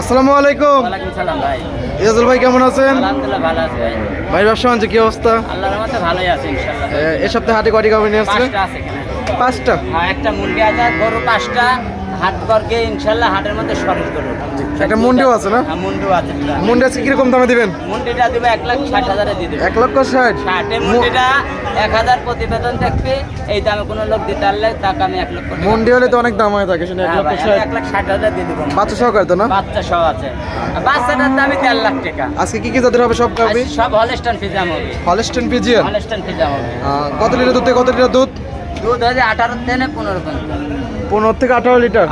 আসসালামু আলাইকুম। ইয়াজুল ভাই। কেমন আছেন? ভাই। ব্যবসা বাণিজ্য কি অবস্থা? এ, সপ্তাহে হাটে কয়টি গাভী নিয়ে আসছে পাঁচটা? হ্যাঁ একটা মুরগি আছে গরু পাঁচটা হাট করকে ইনশাআল্লাহ হাটের মধ্যে সরল করো একটা মুন্ডিও আছে। না? হ্যাঁ মুন্ডিও আছে। মুন্ডি আজকে কীরকম দামে দিবেন? মুন্ডিটা দিবে এক লাখ ষাট হাজারে দিয়ে দেবে এক লক্ষ ষাট? ষাটে মুন্ডিটা এক হাজার প্রতিবেদন দেখবে। এই দামে কোনো লোক দিতে পারলে তাকে আমি এক লক্ষ মুন্ডি হলে তো অনেক দাম হয়ে থাকে শুনে এক হ্যাঁ লক্ষ ষাট। এক লাখ ষাট হাজার দিয়ে দেবো। বাচ্চা সহকারে তো না? বাচ্চা সব আছে। বাচ্চাটার দামই দেড় লাখ টাকা। আজকে কি কি জাতের হবে সব আর সব হলস্টান ফিজাম হবে। হলস্টেন হলস্টান ফিজাম হবে। কত লিটার দুধ কত লিটার দুধ? দুধ হয়েছে আঠারো থেকে পনেরো পর্যন্ত। পনেরো থেকে আঠারো লিটার।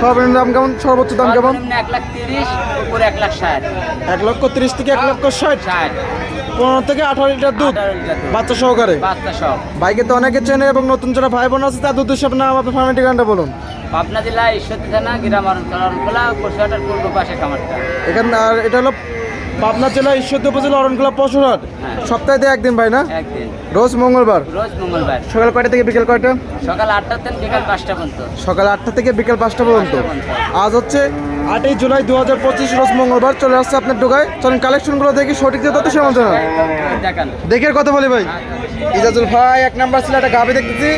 সব দাম কেমন? সর্বোচ্চ দাম কেমন? এক লাখ তিরিশ উপরে এক লাখ ষাট। এক লক্ষ তিরিশ থেকে এক লক্ষ ষাট? ষাট। পনেরো থেকে আঠারো লিটার দুধ? দুধ। বাচ্চা সহকারে? বাইকে তো অনেকে চেনে এবং নতুন যারা ভাই বোন আছে তাদের উদ্দেশ্যে আপনার নাম আপনার ফার্মের ঠিকানাটা বলুন। পাবনা জেলা ঈশ্বরদী থানা গ্রাম খোলা পশুহাটার পূর্ব পাশে খামারটা। এখানে আর এটা হলো পাবনা জেলা ঈশ্বরদী উপজেলা অরণকুলা পশুরহাট হ্যাঁ। সপ্তাহে একদিন ভাই না? রোজ মঙ্গলবার? রোজ মঙ্গলবার। সকাল কয়টা থেকে বিকেল কয়টা? সকাল আটটা থেকে বিকাল পাঁচটা পর্যন্ত। সকাল আটটা থেকে বিকেল পাঁচটা পর্যন্ত। আজ হচ্ছে আটই জুলাই দু হাজার পঁচিশ রোজ মঙ্গলবার। চলে আসছে আপনার ঢোকায়। চলেন কালেকশনগুলো দেখি সঠিক যে তত সমাজ দেখান। দেখে কথা বলি ভাই। ইজাজুল ভাই এক নাম্বার ছিল একটা গাভি দেখতেছি।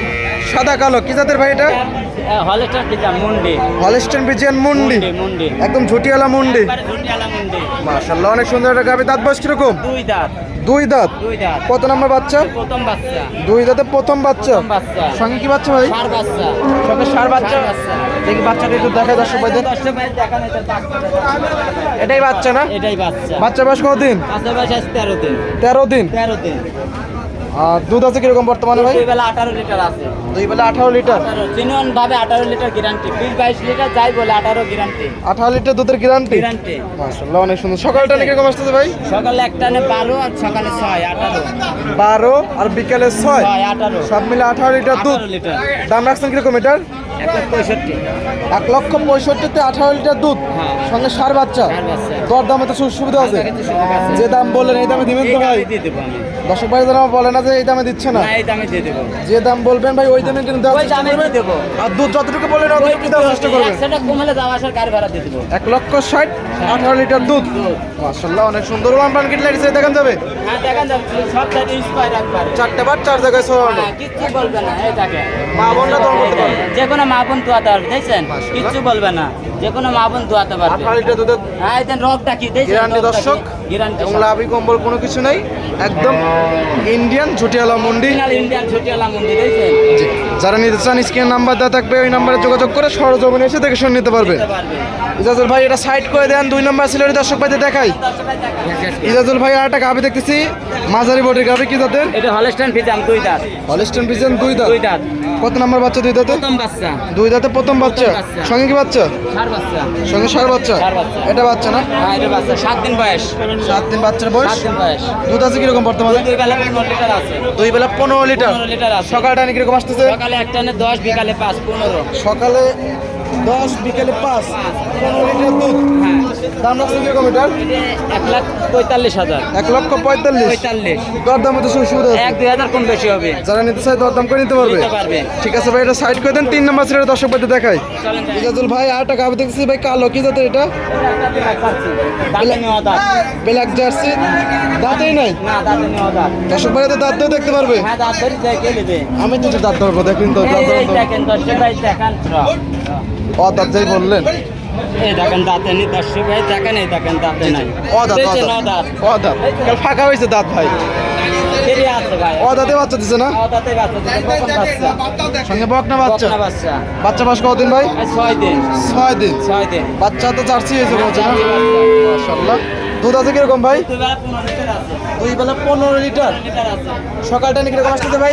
সাদা কালো। কি জাতের ভাই এটা? হলেস্টার পিজা মুন্ডি। হলিস্টেন বিজিয়ান মুন্ডি। মুন্ডি মুন্ডি। একদম মুন্ডি। মুন্ডি। মাশাল্লাহ অনেক সুন্দর একটা দাঁত বয়স কীরকম? দুই দাঁত। দুই দাঁত? কত নাম্বার বাচ্চা? প্রথম বাচ্চা। দুই দাঁতে প্রথম বাচ্চা। সঙ্গে কি বাচ্চা ভাই? চার বাচ্চা। সঙ্গে সার বাচ্চা? দেখি বাচ্চাটা একটু দেখা দর্শক ভাইদের। দশটা বাইরে দেখান এটা বাচ্চা। এটাই বাচ্চা না? এটাই বাচ্চা। বাচ্চা বয়স কতদিন? বাচ্চা বয়স তেরো দিন। তেরো দিন? তেরো দিন। আর দুধ আছে কীরকম বর্তমানে ভাই? বেলা আঠারো লিটার আছে। দুই বেলা আঠারো লিটার? জিনুয়ান ভাবে আঠারো লিটার গ্যারান্টি বিশ বাইশ লিটার যাই বলে আঠারো গ্যারান্টি আঠারো লিটার দুধের গ্যারান্টি গ্যারান্টি মাশাল্লাহ অনেক সুন্দর। সকালটা নাকি কীরকম আসতেছে ভাই? সকালে একটানে বারো আর সকালে ছয় আঠারো। বারো আর বিকালে ছয়? আঠারো। সব মিলে আঠারো লিটার দুধ। দাম রাখছেন কীরকম এটার? এক এক লক্ষ পঁয়ষট্টিতে আঠারো লিটার দুধ। হ্যাঁ। সঙ্গে সার বাচ্চা। দর দামে তো সুবিধা আছে। যে দাম বললেন এই দামে দিবেন তো ভাই? দামে দর্শক ভাই যেন বলে না যে এই দামে দিচ্ছে না। দামে যে দাম বলবেন ভাই ওই দামে কিন্তু দেওয়ার চেষ্টা করবেন। আর দুধ যতটুকু বললেন অতটুকু দেওয়ার চেষ্টা করবেন সেটা কমলে যাওয়া আসার গাড়ি ভাড়া দিয়ে দেবো? এক লক্ষ ষাট আঠারো লিটার দুধ। মাশাআল্লাহ অনেক সুন্দর ওয়ান পান কিট লাইট দেখান যাবে? হ্যাঁ দেখেন যাবে সব সাইড ইন্সপায়ার একবার। চারটে বার চার জায়গায় হ্যাঁ, কিচ্ছু বলবে না এটাকে মা বোনরা তো করতে পারবে যে কোনো মা বোন তো আদার দেখছেন? কিচ্ছু বলবে না। যে কোনো মা বোন ধোয়াতে পারবে। আঠারো লিটার দুধের হ্যাঁ কি? গ্যারান্টি দর্শক গ্যারান্টি এবং লাভি কম্বল কোনো কিছু নেই একদম ইন্ডিয়ান ঝুটিয়ালা মন্ডি। ইন্ডিয়ান ছোটিয়ালা মন্দির দেখছেন যারা নিতে চান স্ক্রিন নাম্বার দেওয়া থাকবে ওই নাম্বারে যোগাযোগ করে সরজমিনে এসে দেখে শুনে নিতে পারবে ইজাজুল ভাই এটা সাইড করে দেন দুই নম্বর সিলের দর্শক ভাইদের দেখাই। ইজাজুল ভাই আর একটা গাভি দেখতেছি মাঝারি বডির গাভি কি তাদের এটা হলস্টাইন ফিজাম দুই দাঁত। হলিস্টন পিজন দুই দাঁত। দুই দাঁত। কত নাম্বার বাচ্চা দুই দাঁতে? প্রথম বাচ্চা। দুই দাঁতে প্রথম বাচ্চা। সঙ্গে কি বাচ্চা? চার বাচ্চা। সঙ্গে সার বাচ্চা? এটা বাচ্চা না? হ্যাঁ এটা বাচ্চা। সাত দিন বয়স। সাত দিন বাচ্চার বয়স? দিন বয়স। দুধ আছে কীরকম বর্তমানে? দুই বেলা পনেরো লিটার আছে। দুই বেলা পনেরো লিটার। পনেরো লিটার আছে। সকালটা কীরকম আসতেছে? সকালে একটা নে দশ বিকালে পাঁচ পনেরো। সকালে দশ বিকেলে পাঁচ। পনেরো লিটার দুধ। দাম রাখছেন কীরকম এটার? এক লাখ পঁয়তাল্লিশ হাজার। এক লক্ষ পঁয়তাল্লিশ। পঁয়তাল্লিশ। দরদাম তো সুবিধা এক দুই হাজার কম বেশি হবে। যারা নিতে চায় দরদাম করে নিতে পারবে। ঠিক আছে ভাই এটা সাইড করে দেন তিন নম্বর সিলের দর্শক পাইতে দেখাই। ইজাজুল ভাই। আর গাভি দেখছি ভাই কালো। কি জাতের এটা? Black jersey. দাঁতেই নাই? না দাঁতে দর্শক ভাই দাঁত দেখতে পারবে। হ্যাঁ আমি তো দাঁত ধরবো দেখুন তো দাঁত দেখেন যাই বললেন। এই দেখেন দাঁতে নেই দর্শক ভাই দেখেন এই দেখেন দাঁতে নাই ও দাঁত ও দেখছেন, ও দাঁত দাঁত ও দাঁত কাল ফাঁকা হয়েছে দাঁত ভাই। ফিরে আছে ভাই। ও দাঁতে বাচ্চা দিছে না? বাচ্চা সঙ্গে বকনা বাচ্চা। বাস কতদিন ভাই? ছয় দিন। ছয় দিন। ছয় দিন। বাচ্চা তো জার্সি হয়েছে বলছে না? দুধ আছে কীরকম ভাই? দুই বেলা পনেরো লিটার। সকালটা নাকি কীরকম আসতেছে ভাই?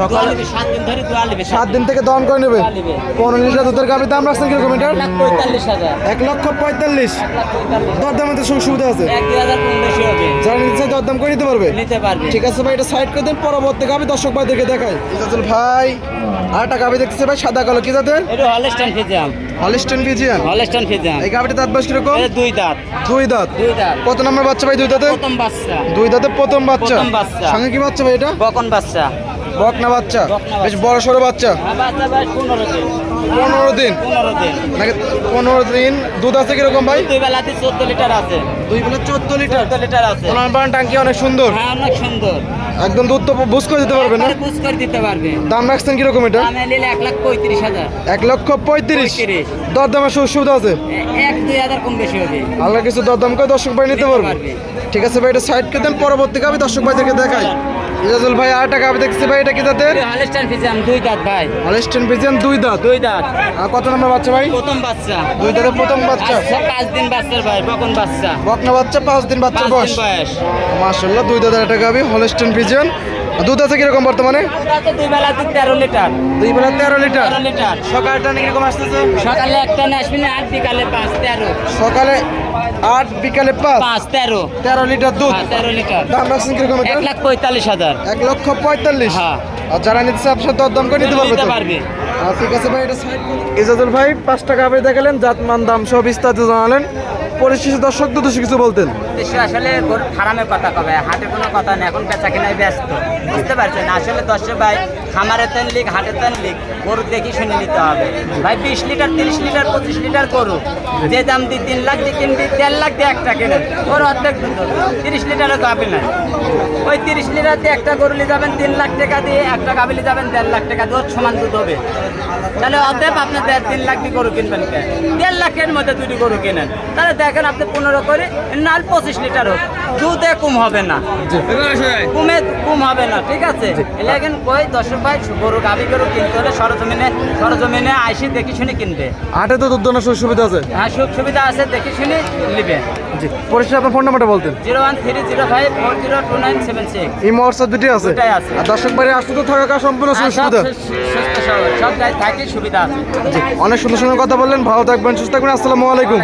সকালে সাত দিন ধরে দোয়া নিবে সাত দিন থেকে দহন করে নেবে? পনেরো লিটার দুধের গাভি দাম রাখছেন কীরকম এটার? এক লক্ষ পঁয়তাল্লিশ। পঁয়তাল্লিশ। তো সুযোগ সুবিধা আছে? যারা নিতে চায় দরদাম করে নিতে পারবে? ঠিক আছে ভাই এটা সাইড করে দেন পরবর্তী গাভি দর্শক ভাইদেরকে দেখাই ভাই? আর একটা গাভি দেখতেছে ভাই সাদা কালো কি জাতের? এটা Holstein Friesian Holstein Friesian? Holstein Friesian. এই গাবিটা দাঁত বয়স কীরকম? দুই দাঁত। দুই দাঁত? দুই দাঁত। কত নম্বর বাচ্চা ভাই দুই দাঁতে? প্রথম বাচ্চা। দুই দাঁতে প্রথম বাচ্চা। প্রথম বাচ্চা। সঙ্গে কি বাচ্চা ভাই এটা? বকন বাচ্চা। বকনা বাচ্চা? বেশ বড় সড়ো বাচ্চা? পনেরো দিন। নাকি পনেরো দিন? দুধ আছে কীরকম ভাই? দুই বেলাতে চোদ্দ লিটার আছে দুই বেলা চোদ্দ লিটার। লিটার আছে ওনার টাঙ্কি অনেক সুন্দর। অনেক সুন্দর একদম দুধ তো বুঝ করে দিতে পারবেন না? বুঝ করে দিতে পারবে দাম রাখছেন কীরকম এটা? এক লাখ পঁয়ত্রিশ হাজার এক লক্ষ পঁয়ত্রিশ। দরদামের সুযোগ সুবিধা আছে? এক দুই হাজার কম বেশি হবে আল্লাহ কিছু দরদাম করে দর্শক ভাই নিতে পারবে। পারবে। ঠিক আছে ভাই, এটা সাইড করে দেন পরবর্তীকে আমি দর্শক ভাইদেরকে দেখাই। ইজাজুল ভাই আর টাকা দেখছি ভাই এটা কি দাঁতের হালিস্টান ফিজাম দুই দাঁত ভাই। হলিস্টেন পিজিয়ান দুই দাঁত? দুই দাঁত। আর কত নম্বর বাচ্চা ভাই? প্রথম বাচ্চা। দুই দাঁতের প্রথম বাচ্চা। আচ্ছা পাঁচ দিন বাচ্চার ভাই বকন বাচ্চা। বকনা বাচ্চা পাঁচ দিন বাচ্চার বয়স। মাশাআল্লাহ দুই দাঁতের টাকা আমি হলিস্টেন পিজিয়ান দুধ আছে কীরকম বর্তমানে? দুই বেলা দুধ তেরো লিটার। দুই বেলা তেরো লিটার। লিটার সকালটা কীরকম আসতেছে? সকালে একটা না আট বিকালে পাঁচ তেরো। সকালে আট বিকালে পাঁচ? পাঁচ তেরো। তেরো লিটার দুধ? হ্যাঁ তেরো লিটার। দাম রাখছেন কীরকম এক লাখ পঁয়তাল্লিশ হাজার। এক লক্ষ পঁয়তাল্লিশ? হ্যাঁ। আর যারা আপনার দরদাম করে নিতে পারবে নিতে ঠিক আছে ভাই এটা ইজাজুল ভাই পাঁচ টাকা আপনি দেখালেন জাতমান দাম সব বিস্তারিত জানালেন। পরিশেষে দর্শক তো কিছু বলতেন। দেশে আসলে গরু ফার্মে কথা কবে? হাটে কোনো কথা নেই, এখন বেচা কেনায় ব্যস্ত। বুঝতে পারছেন? আসলে দর্শক ভাই খামারে তেন লিক, হাটে তেন লিক, গরু দেখি শুনে নিতে হবে। ভাই, বিশ লিটার, তিরিশ লিটার, পঁচিশ লিটার গরু, যে দাম দিয়ে তিন লাখ দিয়ে কিনবি, দেড় লাখ দিয়ে একটা কেনেন ওর অর্ধেক দুধ। তিরিশ লিটারও গাবি না ওই তিরিশ লিটার দিয়ে একটা গরু নিয়ে যাবেন, তিন লাখ টাকা দিয়ে একটা গাবি নিয়ে যাবেন, দেড় লাখ টাকা দিয়ে সমান দুধ হবে। তাহলে অর্ধেক আপনি দেড়, তিন লাখ দিয়ে গরু কিনবেন কেন দেড় লাখের মধ্যে দুটি গরু কেনেন। তাহলে দেখেন আপনি পনেরো করে নাল পঁচিশ লিটার হোক। দুধে কম হবে না। কমে কম হবে না ঠিক আছে? কই দর্শক ভাই গরু গাবি গরু কিনতে হলে সরজমিনে সরজমিনে আইসি দেখি শুনে কিনবে। তো দুধ দোনার সুবিধা আছে। হ্যাঁ সুখ সুবিধা আছে দেখি শুনে নিবে। জি। পরিশেষে আপনার ফোন নাম্বারটা বলতেন। Zero one three zero five four zero two nine seven six. এই দুটি আছে। আর দর্শক আসতে তো থাকা সম্পূর্ণ সুযোগ সুবিধা সব থাকি সুবিধা আছে। অনেক সুন্দর সুন্দর কথা বললেন ভালো থাকবেন সুস্থ থাকবেন আসসালামু আলাইকুম।